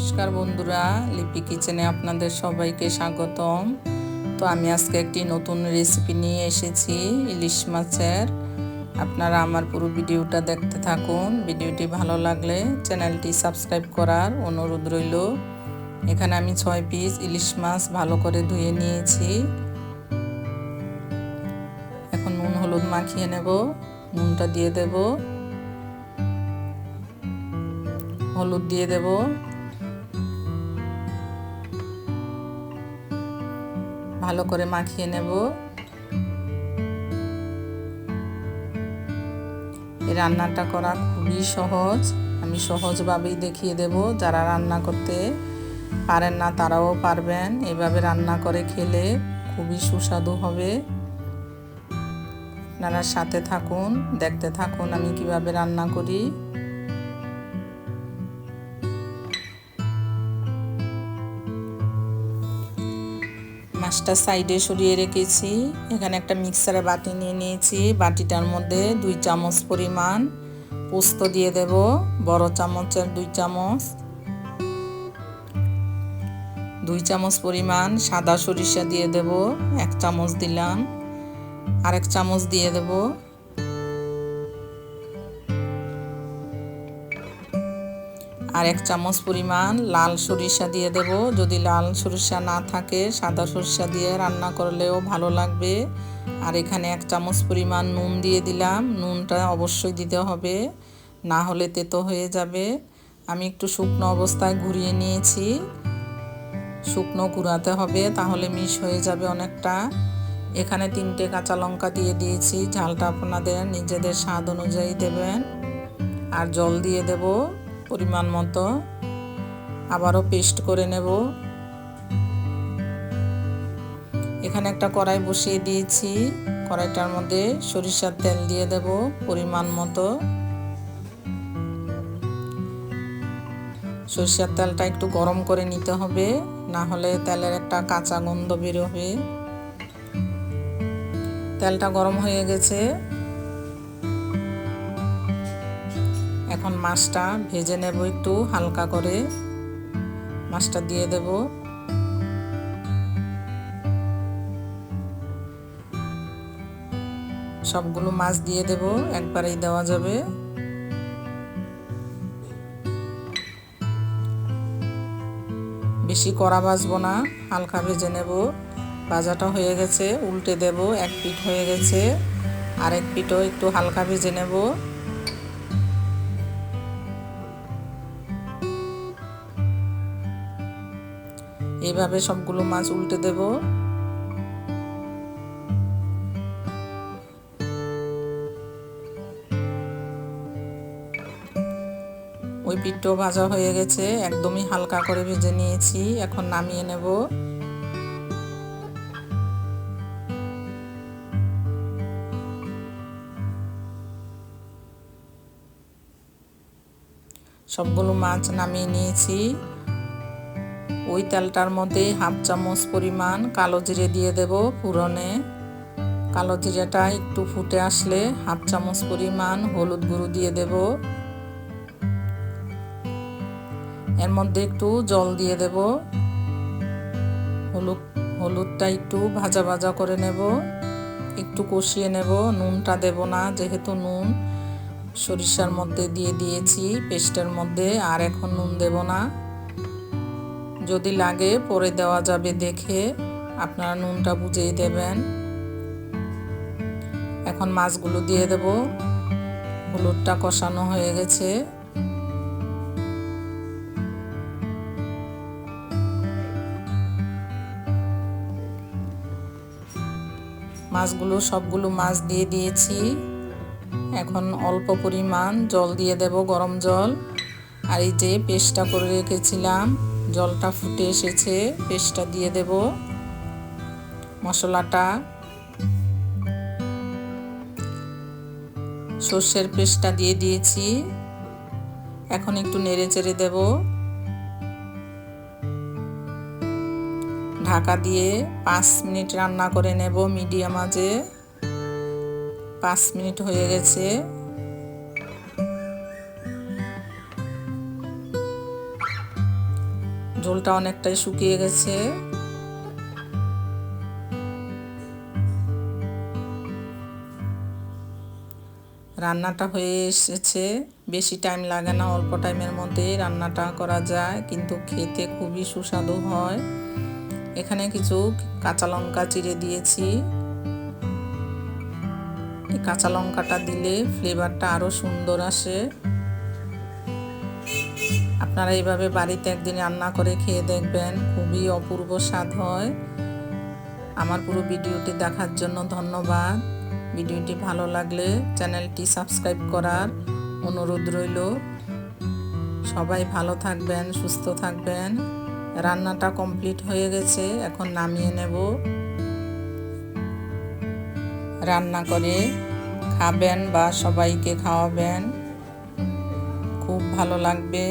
নমস্কার বন্ধুরা, লিপি কিচেনে আপনাদের সবাইকে স্বাগতম। তো আমি আজকে একটি নতুন রেসিপি নিয়ে এসেছি, ইলিশ মাছের। আপনারা আমার পুরো ভিডিওটা দেখতে থাকুন। ভিডিওটি ভালো লাগলে চ্যানেলটি সাবস্ক্রাইব করার অনুরোধ রইল। এখানে আমি ছয় পিস ইলিশ মাছ ভালো করে ধুয়ে নিয়েছি। এখন নুন, হলুদ মাখিয়ে নেব, নুনটা দিয়ে দেবো। হলুদ দিয়ে দেব। ভালো করে মাখিয়ে নেব। এই রান্নাটা করা খুবই সহজ। আমি সহজভাবেই দেখিয়ে দেব যারা রান্না করতে পারেন না তারাও পারবেন। এভাবে রান্না করে খেলে খুবই সুস্বাদু হবে। আপনারা সাথে থাকুন, দেখতে থাকুন আমি কীভাবে রান্না করি। মাছটা সাইডে সরিয়ে রেখেছি। এখানে একটা মিক্সারে বাটি নিয়ে নিয়েছি। বাটিটার মধ্যে দুই চামচ পরিমাণ পোস্ত দিয়ে দেব, বড় চামচের দুই চামচ। দুই চামচ পরিমাণ সাদা সরিষা দিয়ে দেব, এক চামচ দিলাম। আরেক চামচ দিয়ে দেবো আর এক চামচ পরিমাণ লাল সরিষা দিয়ে দেব। যদি লাল সরিষা না থাকে, সাদা সরিষা দিয়ে রান্না করলেও ভালো লাগবে। আর এখানে এক চামচ পরিমাণ নুন দিয়ে দিলাম। নুনটা অবশ্যই দিতে হবে, না হলে তেতো হয়ে যাবে। আমি একটু শুকনো অবস্থায় ঘুরিয়ে নিয়েছি। শুকনো ঘুরাতে হবে, তাহলে মিশ হয়ে যাবে অনেকটা। এখানে তিনটে কাঁচা লঙ্কা দিয়ে দিয়েছি। ঝালটা আপনাদের নিজেদের স্বাদ অনুযায়ী দেবেন। আর জল দিয়ে দেবো। পরিমাণ মতো আবারও পেস্ট করে নেব। এখানে একটা কড়াই বসিয়ে দিয়েছি। কড়াইটার মধ্যে সরিষার তেল দিয়ে দেব পরিমাণ মতো। সরিষার তেলটা একটু গরম করে নিতে হবে, না হলে তেলের একটা কাঁচা গন্ধ বেরোবে। তেলটা গরম হয়ে গেছে। এখন মাছটা ভেজে নেব একটু হালকা করে। মাছটা দিয়ে দেব। সবগুলো মাছ দিয়ে দেব, একবারেই দেওয়া যাবে। বেশি কড়া ভাজবো না, হালকা ভেজে নেব। ভাজাটা হয়ে গেছে, উল্টে দেব, এক পিঠ হয়ে গেছে। আরেক পিঠও একটু হালকা ভেজে নেব। এইভাবে সবগুলো মাছ উল্টে দেব। ওই পিঠটাও ভাজা হয়ে গেছে, একদমই হালকা করে ভেজে নিয়েছি, এখন নামিয়ে নেব। সবগুলো মাছ নামিয়ে নিয়েছি। ওই তেলটার মধ্যে হাফ চামচ পরিমাণ কালো জিরে দিয়ে দেব পুরনে কালো জিরেটা একটু ফুটে আসলে হাফ চামচ পরিমাণ হলুদ গুঁড়ো দিয়ে দেব। এর মধ্যে একটু জল দিয়ে দেব। হলুদ, হলুদটা একটু ভাজা ভাজা করে নেব। একটু কষিয়ে নেব, নুনটা দেব না, যেহেতু নুন সরিষার মধ্যে দিয়ে দিয়েছি, পেস্টের মধ্যে, আর এখন নুন দেব না। যদি লাগে পরে দেওয়া যাবে দেখে আপনারা নুনটা বুঝেই দেবেন। এখন মাছগুলো দিয়ে দেব। হলুদটা কষানো হয়ে গেছে। মাছগুলো সবগুলো মাছ দিয়ে দিয়েছি। এখন অল্প পরিমাণ জল দিয়ে দেব, গরম জল। আর এই যে পেস্টটা করে রেখেছিলাম জলটা ফুটে এসেছে, পেস্টটা দিয়ে দেব, মশলাটা। সর্ষের পেস্টটা দিয়ে দিয়েছি। এখন একটু নেড়ে চেড়ে দেব। ঢাকা দিয়ে পাঁচ মিনিট রান্না করে নেব মিডিয়াম আজে পাঁচ মিনিট হয়ে গেছে। ঝোলটা অনেকটাই শুকিয়ে গেছে। রান্নাটা হয়ে এসেছে। বেশি টাইম লাগে না, অল্প টাইমের মধ্যেই রান্নাটা করা যায়। কিন্তু খেতে খুবই সুস্বাদু হয়। এখানে কিছু কাঁচা লঙ্কা চিড়ে দিয়েছি। কাঁচা লঙ্কাটা দিলে ফ্লেভারটা আরও সুন্দর আসে। আপনারা এইভাবে বাড়িতে একদিন রান্না করে খেয়ে দেখবেন, খুবই অপূর্ব স্বাদ হয়। আমার পুরো ভিডিওটি দেখার জন্য ধন্যবাদ। ভিডিওটি ভালো লাগলে চ্যানেলটি সাবস্ক্রাইব করার অনুরোধ রইল। সবাই ভালো থাকবেন, সুস্থ থাকবেন। রান্নাটা কমপ্লিট হয়ে গেছে, এখন নামিয়ে নেব। রান্না করে খাবেন বা সবাইকে খাওয়াবেন। খুব ভালো লাগবে।